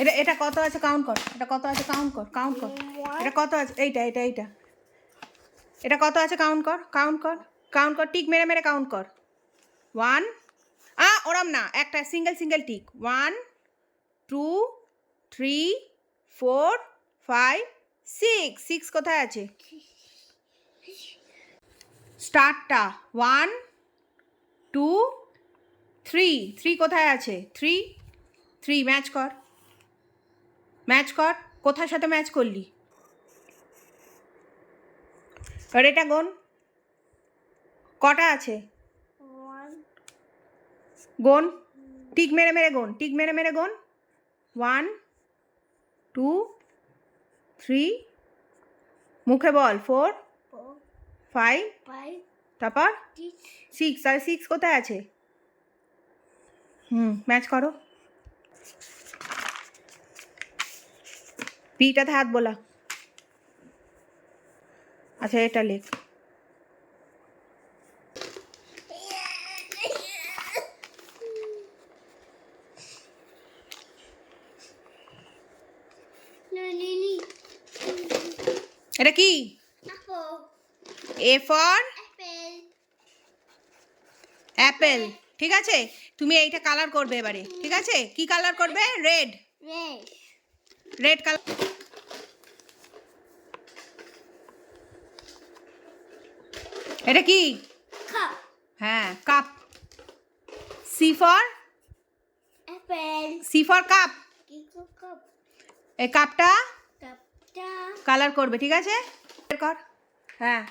এটা এটা কত আছে? কাউন্ট কর। এটা কত আছে? কাউন্ট কর কাউন্ট কর। এটা কত আছে? এইটা এইটা এইটা। এটা কত আছে? কাউন্ট কর কাউন্ট কর কাউন্ট কর। টিক মেরে মেরে কাউন্ট কর। ওয়ান আ, ওরম না, একটা single single tick. One two three four five six six কোথায় আছে? স্টার্টটা ওয়ান টু থ্রি থ্রি কোথায় আছে? থ্রি থ্রি ম্যাচ কর। ম্যাচ কর। কোথার সাথে ম্যাচ করলি? আর এটা গোন কটা আছে? গোন টিক মেরে মেরে গোন টিক মেরে মেরে গোন ওয়ান টু থ্রি মুখে বল। ফোর ফাইভ তারপর? সিক্স আর সিক্স কোথায় আছে? হুম ম্যাচ করো। পিটাতে হাত बोला আচ্ছা এটা লেখ। এটা কি? এ ফর অ্যাপেল ঠিক আছে? তুমি এইটা কালার করবে এবারে। ঠিক আছে? কি কালার করবে? রেড রেড কালার এটা কি? হ্যাঁ cup C for C for cup এই কাপটা কালার করবে ঠিক আছে? কর। হ্যাঁ।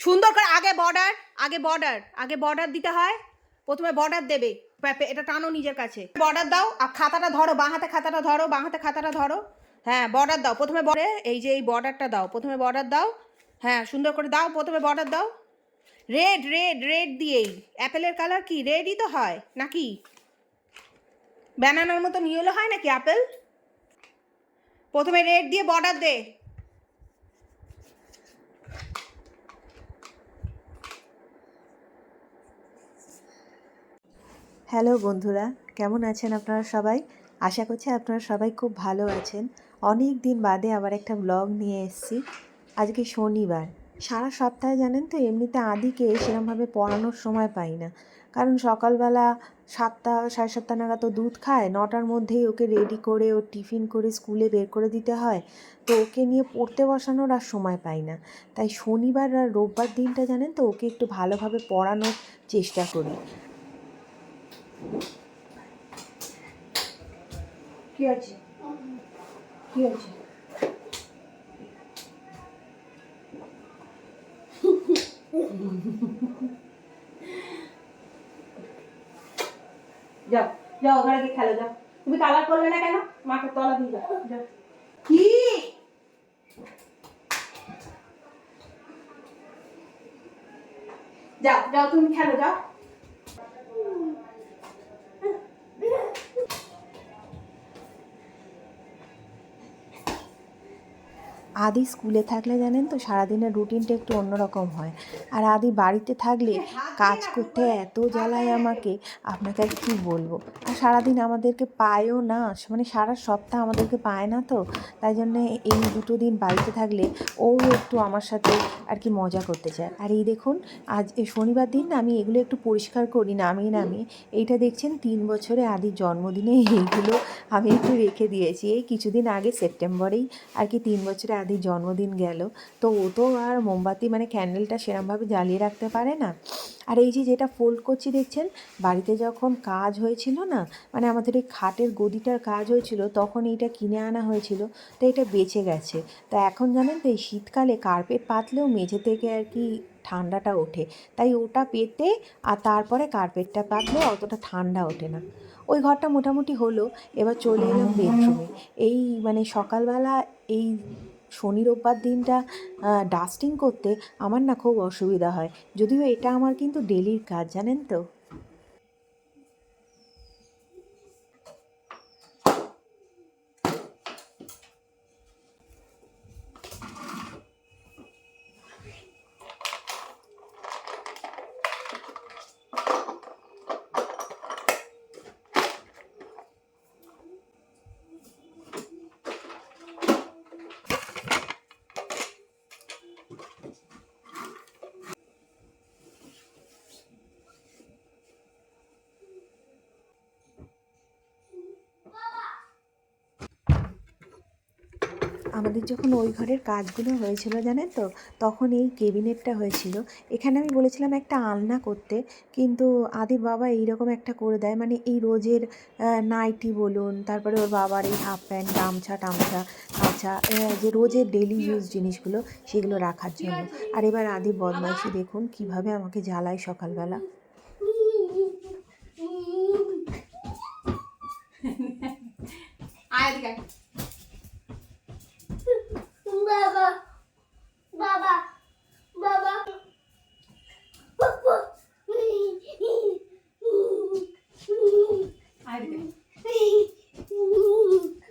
সুন্দর করে আগে বর্ডার আগে বর্ডার আগে বর্ডার দিতে হয়। প্রথমে বর্ডার দেবে। এটা টানো নিজের কাছে। বর্ডার দাও আর খাতাটা ধরো বাঁ হাতে খাতাটা ধরো বাঁ হাতে খাতাটা ধরো। হ্যাঁ বর্ডার দাও। প্রথমে বর্ডারে এই যে এই বর্ডারটা দাও। প্রথমে বর্ডার দাও। হ্যাঁ সুন্দর করে দাও। প্রথমে বর্ডার দাও। রেড রেড রেড দিয়েই। অ্যাপেলের কালার কি? রেডই তো হয়, নাকি? ব্যানানার মতো নিয়ে হয় নাকি অ্যাপেল প্রথমে রেড দিয়ে বর্ডার দে। হ্যালো বন্ধুরা, কেমন আছেন আপনারা সবাই? আশা করছি আপনারা সবাই খুব ভালো আছেন। অনেক দিন বাদে আবার একটা ব্লগ নিয়ে এসেছি। আজকে শনিবার। সারা সপ্তাহে জানেন তো, এমনিতে আদিকে সেরকমভাবে পড়ানোর সময় পাই না। কারণ সকালবেলা সাতটা, সাড়ে সাতটা নাগাদ তো দুধ খায়, নটার মধ্যেই ওকে রেডি করে ও টিফিন করে স্কুলে বের করে দিতে হয়। তো ওকে নিয়ে পড়তে বসানোর আর সময় পাই না। তাই শনিবার আর রোববার দিনটা জানেন তো, ওকে একটু ভালোভাবে পড়ানোর চেষ্টা করি। কি আছে? কি যাও যাও ওখানে গিয়ে খেলো, যাও। তুমি কালার করলে না কেন? মাঠের তলা দিয়ে যাও যাও। কি? যাও যাও, তুমি খেলো, যাও। আদি স্কুলে থাকলে জানেন তো, সারাদিনের রুটিনটা একটু অন্যরকম হয়। আর আদি বাড়িতে থাকলে কাজ করতে এত জ্বালায় আমাকে, আপনাকে আর কী বলব? আর সারাদিন আমাদেরকে পায়ও না মানে সারা সপ্তাহ আমাদেরকে পায় না তো, তাই জন্যে এই দুটো দিন বাড়িতে থাকলে ও একটু আমার সাথে আর কি মজা করতে চায়। আর এই দেখুন, আজ শনিবার দিন আমি এগুলো একটু পরিষ্কার করি, নামিয়ে নামিয়ে। এইটা দেখছেন, তিন বছরে আদির জন্মদিনে এইগুলো আমি একটু রেখে দিয়েছি। এই কিছুদিন আগে সেপ্টেম্বরেই আর কি তিন বছরে আদির জন্মদিন গেল, তো ও তো আর মোমবাতি মানে ক্যান্ডেলটা সেরমভাবে জ্বালিয়ে রাখতে পারে না। আর এই যে যেটা ফোল্ড করছি দেখছেন, বাড়িতে যখন কাজ হয়েছিল না মানে আমাদের এই খাটের গদিটার কাজ হয়েছিল, তখন এইটা কিনে আনা হয়েছিল, তো এটা বেঁচে গেছে। তা এখন জানেন তো এই শীতকালে কার্পেট পাতলেও মেঝে থেকে আর কি ঠান্ডাটা ওঠে, তাই ওটা পেতে আর তারপরে কার্পেটটা পাতলে অতটা ঠান্ডা ওঠে না। ওই ঘরটা মোটামুটি হলো, এবার চলে এলাম বেডরুমে এই মানে সকালবেলা এই শনি রোববার দিনটা ডাস্টিং করতে আমার না খুব অসুবিধা হয়। যদিও এটা আমার কিন্তু ডেলির কাজ, জানেন তো? আমাদের যখন ওই ঘরের কাজগুলো হয়েছিল জানেন তো তখন এই কেবিনেটটা হয়েছিল। এখানে আমি বলেছিলাম একটা আলনা করতে কিন্তু আদির বাবা এইরকম একটা করে দেয়। মানে এই রোজের নাইটি বলুন তারপরে ওর বাবার এই হাফ প্যান্ট গামছা টামছা কাঁচা যে রোজের ডেলি ইউজ জিনিসগুলো সেগুলো রাখার জন্য। আর এবার আদি বদমাইশি দেখুন কীভাবে আমাকে জ্বালায় সকালবেলা। আয় এদিকে আয়। বাবা বাবা বাবা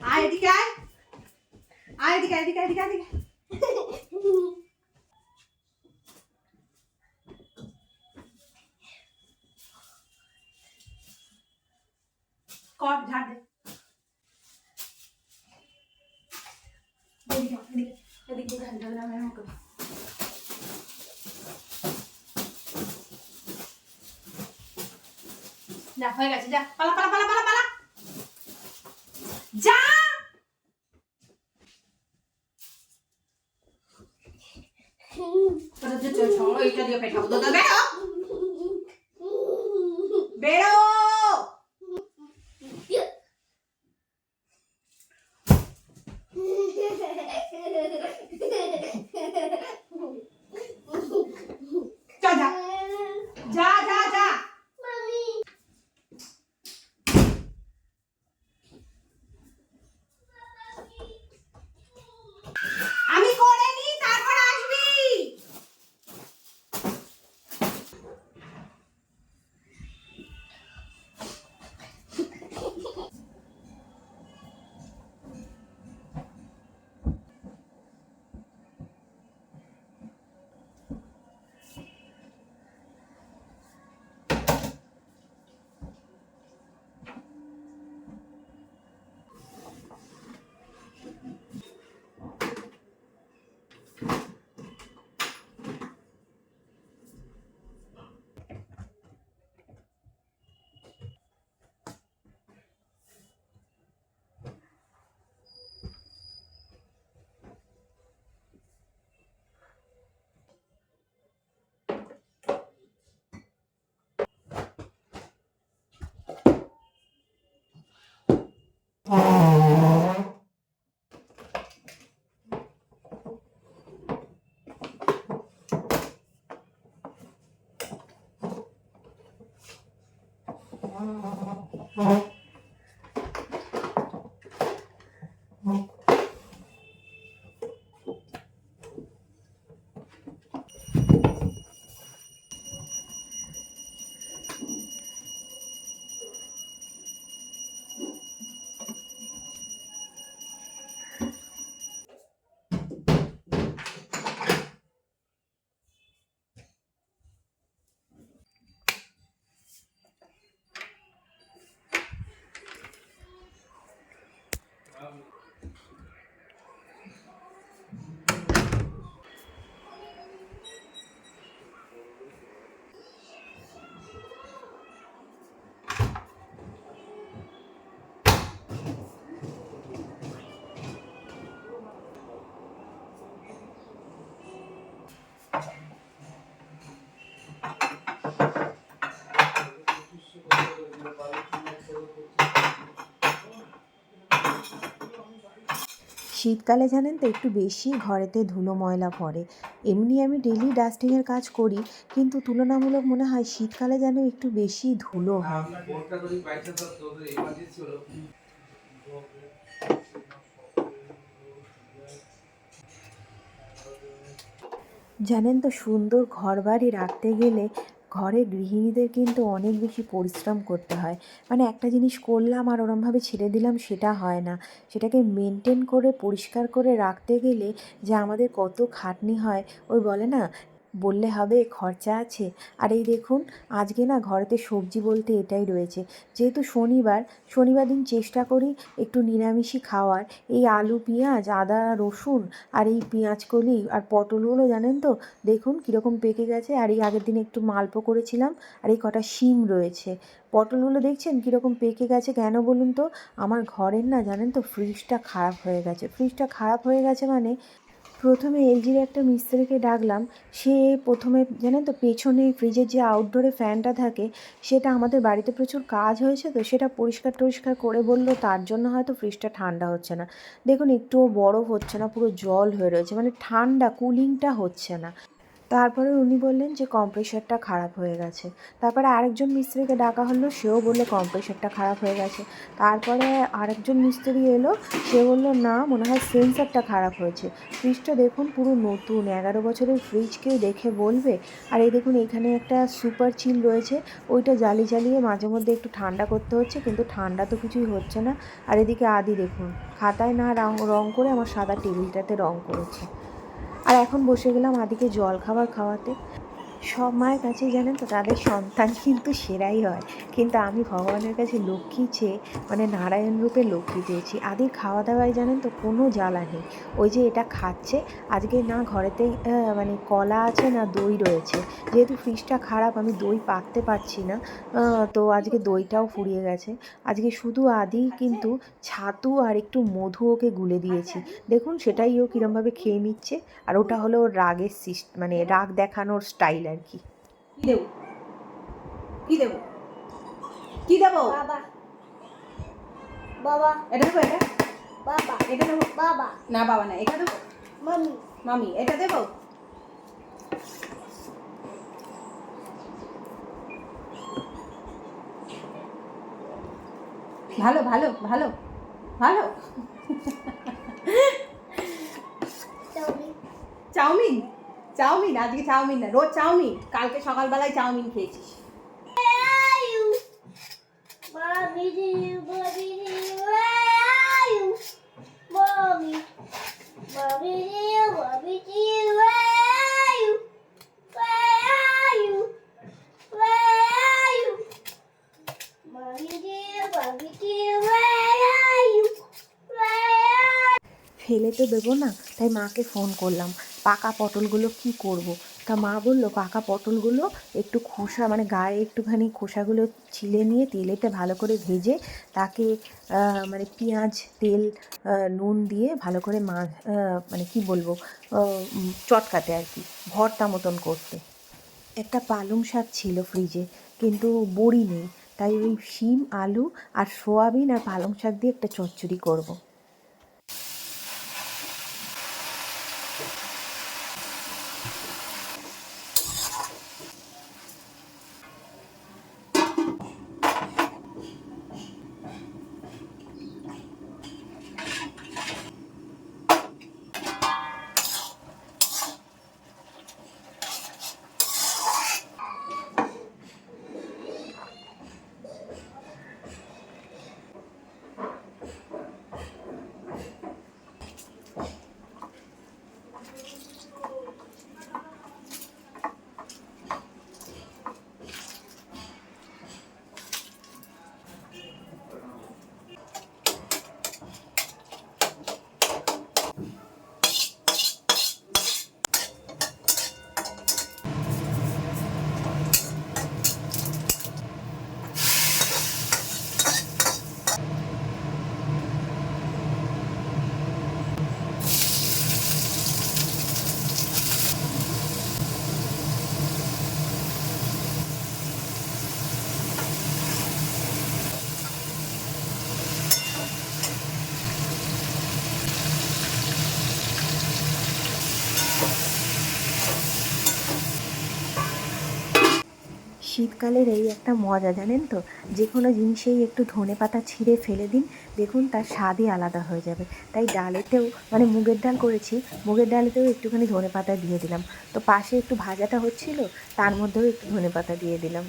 আয় এদিকে আয় এদিকে আয় আয় এদিকে এদিকে এদিকে এদিকে কর ঝাড় দে এদিকে এদিকে এদিকে ঝাড় দে আমি আমাকে যা হয়ে গেছে যা পালা পালা পালা পালা পালা যা এইটা দিয়ে পেটাবো দাদা বেরো। বেরো। শীতকালে জানেন তো, একটু বেশি ঘরেতে ধুলো ময়লা পড়ে। এমনি আমি ডেলি ডাস্টিংয়ের কাজ করি, কিন্তু তুলনামূলক মনে হয় শীতকালে যেন একটু বেশি ধুলো হয়। জানেন তো, সুন্দর ঘর বাড়ি রাখতে গেলে ঘরে গৃহিণীদের কিন্তু অনেক বেশি পরিশ্রম করতে হয়। মানে একটা জিনিস করলাম আর ওরমভাবে ছেড়ে দিলাম সেটা হয় না। সেটাকে মেনটেন করে, পরিষ্কার করে রাখতে গেলে যে আমাদের কত খাটনি হয়, ওই বলে না বললে হবে, খরচা আছে। আর এই দেখুন, আজকে না ঘরেতে সবজি বলতে এটাই রয়েছে। যেহেতু শনিবার শনিবার দিন চেষ্টা করি একটু নিরামিষই খাওয়ার। এই আলু, পেঁয়াজ, আদা, রসুন আর এই পেঁয়াজ কলি আর পটলগুলো জানেন তো? দেখুন কীরকম পেকে গেছে। আর এই আগের দিন একটু মালপো করেছিলাম আর এই কটা শিম রয়েছে। পটলগুলো দেখছেন কীরকম পেকে গেছে কেন বলুন তো? আমার ঘরের না জানেন তো ফ্রিজটা খারাপ হয়ে গেছে। ফ্রিজটা খারাপ হয়ে গেছে মানে প্রথমে এলজির একটা মিস্ত্রিকে ডাকলাম। সে প্রথমে, জানেন তো, পেছনে ফ্রিজের যে আউটডোরে ফ্যানটা থাকে, সেটা আমাদের বাড়িতে প্রচুর কাজ হয়েছে তো, সেটা পরিষ্কার টরিষ্কার করে বলল, তার জন্য হয়তো ফ্রিজটা ঠান্ডা হচ্ছে না। দেখুন, একটুও বরফ হচ্ছে না, পুরো জল হয়ে রয়েছে মানে ঠান্ডা কুলিংটা হচ্ছে না। তারপরে উনি বললেন যে কম্প্রেসারটা খারাপ হয়ে গেছে। তারপরে আরেকজন মিস্ত্রিকে ডাকা হলো, সেও বলল কম্প্রেসারটা খারাপ হয়ে গেছে। তারপরে আরেকজন মিস্ত্রি এলো, সে বলল, না, মনে হয় সেন্সারটা খারাপ হয়েছে। ফ্রিজটা দেখুন, পুরো নতুন। এগারো বছরের ফ্রিজ কেউ দেখে বলবে? আর এই দেখুন, এখানে একটা সুপার চিল রয়েছে। ওইটা জ্বালিয়ে জ্বালিয়ে মাঝে মধ্যে একটু ঠান্ডা করতে হচ্ছে, কিন্তু ঠান্ডা তো কিছুই হচ্ছে না। আর এদিকে আদি দেখুন, খাতায় না রং করে আমার সাদা টেবিলটাতে রং করেছে। আর এখন বসে গেলাম আদিকে জল খাবার খাওয়াতে। সব মায়ের কাছেই জানেন তো, তাদের সন্তান কিন্তু সেরাই হয়। কিন্তু আমি ভগবানের কাছে লক্ষ্মী চেয়ে মানে নারায়ণ রূপে লক্ষ্মী চেয়েছি। আদির খাওয়া দাওয়ায় জানেন তো কোনো জ্বালা নেই। ওই যে এটা খাচ্ছে, আজকে না ঘরেতে মানে কলা আছে না দই রয়েছে। যেহেতু ফ্রিজটা খারাপ, আমি দই পাততে পারছি না তো আজকে দইটাও ফুরিয়ে গেছে। আজকে শুধু আদি কিন্তু ছাতু আর একটু মধু ওকে গুলে দিয়েছি। দেখুন, সেটাই ও কীরমভাবে খেয়ে নিচ্ছে। আর ওটা হলো রাগের সিস্ট মানে রাগ দেখানোর স্টাইল আর কি কি দেবো? কি দেবো? কি দেবো? বাবা। বাবা। এটা দেবো এটা? বাবা। এটা দেবো। বাবা। না বাবা না এটা দেবো? মামি। মামি এটা দেবো? ভালো ভালো ভালো ভালো। চাউমিন? Chow mein? আজকে চাউমিন না। রোজ চাউমিন? কালকে সকালবেলায় চাউমিন খেয়েছিস। ফেলে তো দেবো না, তাই মাকে ফোন করলাম। পাকা পটলগুলো কি করব। তা মা বলল, পাকা পটলগুলো একটু খোসা মানে গায়ে একটুখানি খোসাগুলো ছিলে নিয়ে তেলেতে ভালো করে ভেজে তাকে মানে পেঁয়াজ, তেল নুন দিয়ে ভালো করে মা মানে কি বলব চটকাতে আর কি, ভর্তা মতন করতে একটা পালং শাক ছিল ফ্রিজে, কিন্তু বড়ি নেই, তাই ওই শিম, আলু আর সোয়াবিন আর পালং শাক দিয়ে একটা চচ্চড়ি করব শীতকালের এই একটা মজা, জানেন তো? যে কোনো জিনিসেই একটু ধনে পাতা ছিঁড়ে ফেলে দিন, দেখুন তার স্বাদই আলাদা হয়ে যাবে। তাই ডালেতেও মানে মুগের ডাল করেছি, মুগের ডালেতেও একটুখানি ধনে পাতা দিয়ে দিলাম। তো পাশে একটু ভাজাটা হচ্ছিল, তার মধ্যেও একটু ধনে পাতা দিয়ে দিলাম।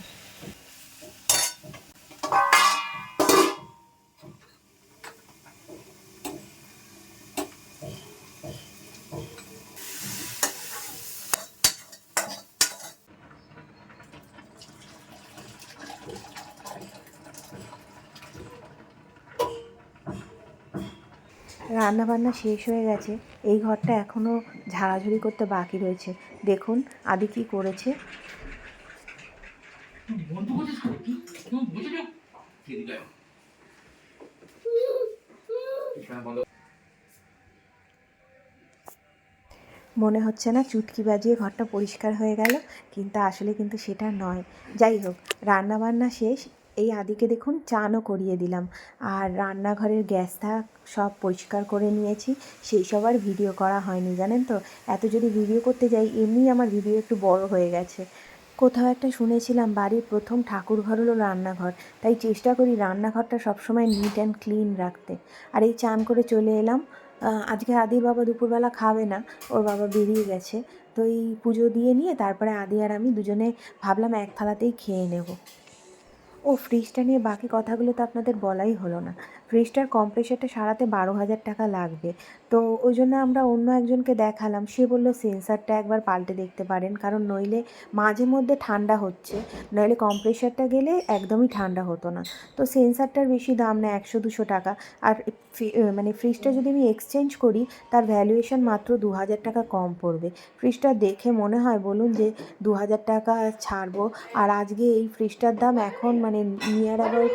রান্না বান্না শেষ হয়ে গেছে। এই ঘরটা এখনও ঝাড়াঝুড়ি করতে বাকি রয়েছে। দেখুন, আদি কি করেছে। মনে হচ্ছে না চুটকি বাজিয়ে ঘরটা পরিষ্কার হয়ে গেল, কিন্তু আসলে কিন্তু সেটা নয়। যাই হোক রান্না বান্না শেষ এই আদিকে দেখুন, চানও করিয়ে দিলাম। আর রান্নাঘরের গ্যাসটা সব পরিষ্কার করে নিয়েছি। সেই সব আর ভিডিও করা হয়নি, জানেন তো? এত যদি ভিডিও করতে যাই এমনি আমার ভিডিও একটু বড় হয়ে গেছে। কোথাও একটা শুনেছিলাম, বাড়ির প্রথম ঠাকুর ঘর হলো রান্নাঘর। তাই চেষ্টা করি রান্নাঘরটা সবসময় নিট অ্যান্ড ক্লিন রাখতে। আর এই চান করে চলে এলাম। আজকে আদির বাবা দুপুরবেলা খাবে না, ওর বাবা বেরিয়ে গেছে। তো এই পুজো দিয়ে নিয়ে তারপরে আদি আর আমি দুজনে ভাবলাম এক থালাতেই খেয়ে নেব। ও ফ্রিজটা নিয়ে বাকি কথাগুলো তো আপনাদের বলাই হলো না। ফ্রিজটার কম্প্রেসারটা সারাতে বারো হাজার টাকা লাগবে। তো ওই জন্য আমরা অন্য একজনকে দেখালাম, সে বলল সেন্সারটা একবার পাল্টে দেখতে পারেন, কারণ নইলে মাঝে মধ্যে ঠান্ডা হচ্ছে। নইলে কম্প্রেসারটা গেলে একদমই ঠান্ডা হতো না। তো সেন্সারটার বেশি দাম না একশো দুশো টাকা। আর মানে ফ্রিজটা যদি আমি এক্সচেঞ্জ করি, তার ভ্যালুয়েশন মাত্র দু হাজার টাকা কম পড়বে। ফ্রিজটা দেখে মনে হয়, বলুন যে দু হাজার টাকা ছাড়বো। আর আজকে এই ফ্রিজটার দাম এখন মানে নিয়ার অ্যাবাউট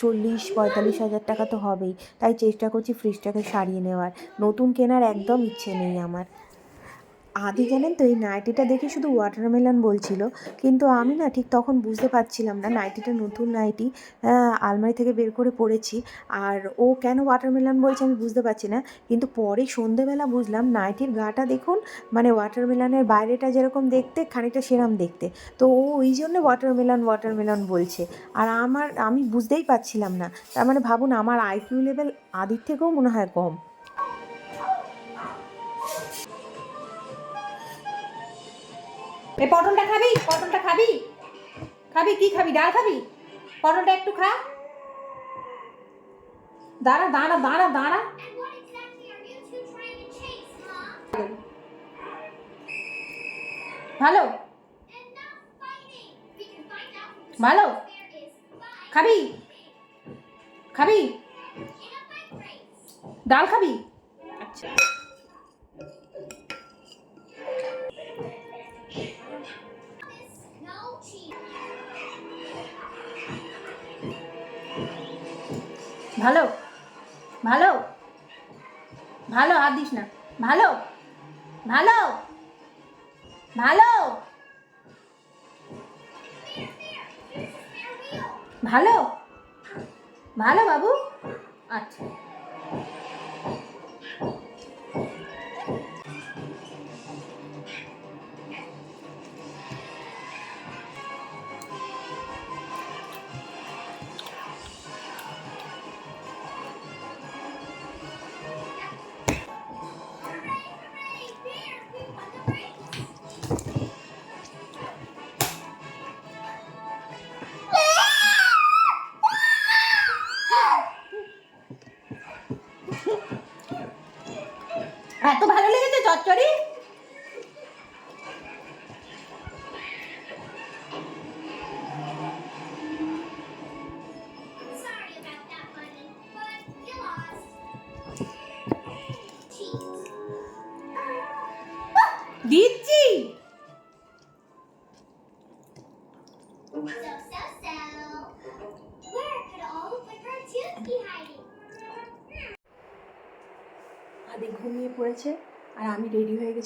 চল্লিশ পঁয়তাল্লিশ হাজার টাকা তো হবেই। তাই চেষ্টা করছি ফ্রিজটাকে সারিয়ে নেওয়ার। নতুন কেনার একদম ইচ্ছে নেই আমার। আদি জানেন তো এই নাইটিটা দেখে শুধু ওয়াটারমেলন বলছিল, কিন্তু আমি না ঠিক তখন বুঝতে পারছিলাম না নাইটিটা নতুন নাইটি আলমারি থেকে বের করে পড়েছি আর ও কেন ওয়াটারমেলন বলছে আমি বুঝতে পারছি না, কিন্তু পরে সন্ধেবেলা বুঝলাম নাইটির গাটা দেখুন মানে ওয়াটারমেলনের বাইরেটা যেরকম দেখতে খানিকটা সেরাম দেখতে, তো ও ওই জন্য ওয়াটারমেলন ওয়াটারমেলন বলছে, আর আমার, আমি বুঝতেই পারছিলাম না, তার মানে ভাবুন আমার আইকিউ লেভেল আদির থেকেও মনে হয় কম। এই পটলটা খাবি? পটলটা খাবি? খাবি? কি খাবি? ডাল খাবি? পটলটা একটু খা। দাঁড়া দাঁড়া দাঁড়া দাঁড়া। ভালো? ভালো? খাবি? খাবি? ডাল খাবি? আচ্ছা। ভালো? ভালো? ভালো হাত দিস না। ভালো? ভালো? ভালো? ভালো? ভালো বাবু? আচ্ছা।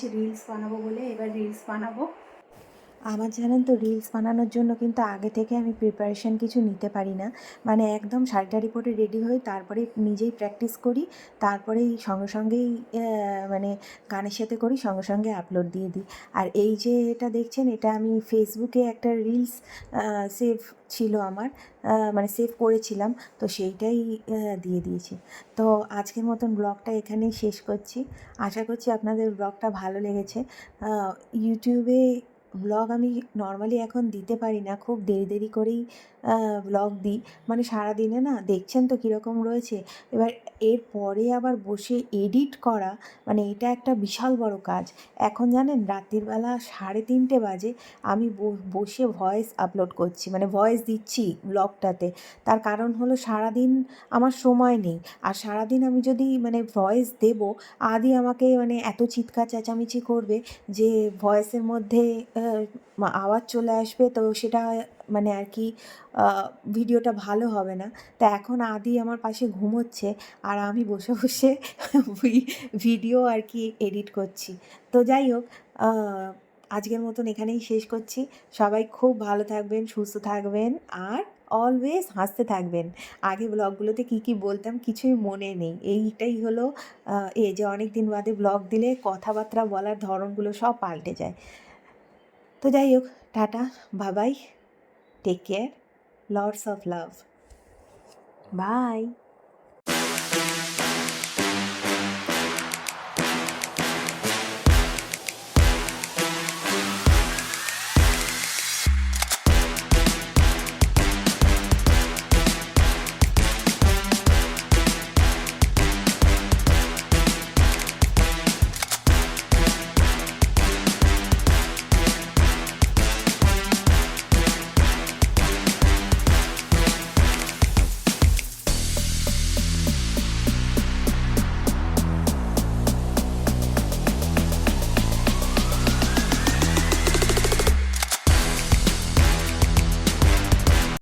রেডি রিলস বানাবো বলে এবার রিলস বানাবো। আমার জানেন তো রিলস বানানোর জন্য কিন্তু আগে থেকে আমি প্রিপারেশন কিছু নিতে পারি না। মানে একদম শাড়ি রিপোর্টে রেডি হই তারপরে নিজেই প্র্যাকটিস করি, তারপরেই সঙ্গে সঙ্গেই মানে গানের সাথে করি, সঙ্গে সঙ্গে আপলোড দিয়ে দিই। আর এই যে এটা দেখছেন, এটা আমি ফেসবুকে একটা রিলস সেভ ছিল আমার মানে সেভ করেছিলাম, তো সেইটাই দিয়ে দিয়েছি। তো আজকের মতন ব্লগটা এখানেই শেষ করছি। আশা করছি আপনাদের ব্লগটা ভালো লেগেছে। ইউটিউবে ব্লগ আমি নর্মালি এখন দিতে পারি না খুব দেরি দেরি করেই ব্লগ দিই। মানে সারাদিনে না দেখছেন তো কীরকম রয়েছে? এবার এর পরে আবার বসে এডিট করা মানে এটা একটা বিশাল বড় কাজ। এখন জানেন রাত্রিবেলা সাড়ে তিনটে বাজে, আমি বসে ভয়েস আপলোড করছি। মানে ভয়েস দিচ্ছি ব্লগটাতে তার কারণ হলো সারাদিন আমার সময় নেই। আর সারাদিন আমি যদি মানে ভয়েস দেব, আদি আমাকে মানে এত চিৎকার চেঁচামেচি করবে যে ভয়েসের মধ্যে আওয়াজ চলে আসবে তো সেটা মানে আর কি ভিডিওটা ভালো হবে না। তা এখন আদি আমার পাশে ঘুমোচ্ছে আর আমি বসে বসে ভিডিও আর কি এডিট করছি। তো যাই হোক আজকের মতন এখানেই শেষ করছি। সবাই খুব ভালো থাকবেন, সুস্থ থাকবেন আর অলওয়েজ হাসতে থাকবেন। আগে ব্লগগুলোতে কী কী বলতাম কিছুই মনে নেই। এইটাই হলো এ যে অনেক দিন বাদে ব্লগ দিলে কথাবার্তা বলার ধরনগুলো সব পাল্টে যায়। তো যাই হোক, টাটা বাবাই Take care. Lots of love. Bye.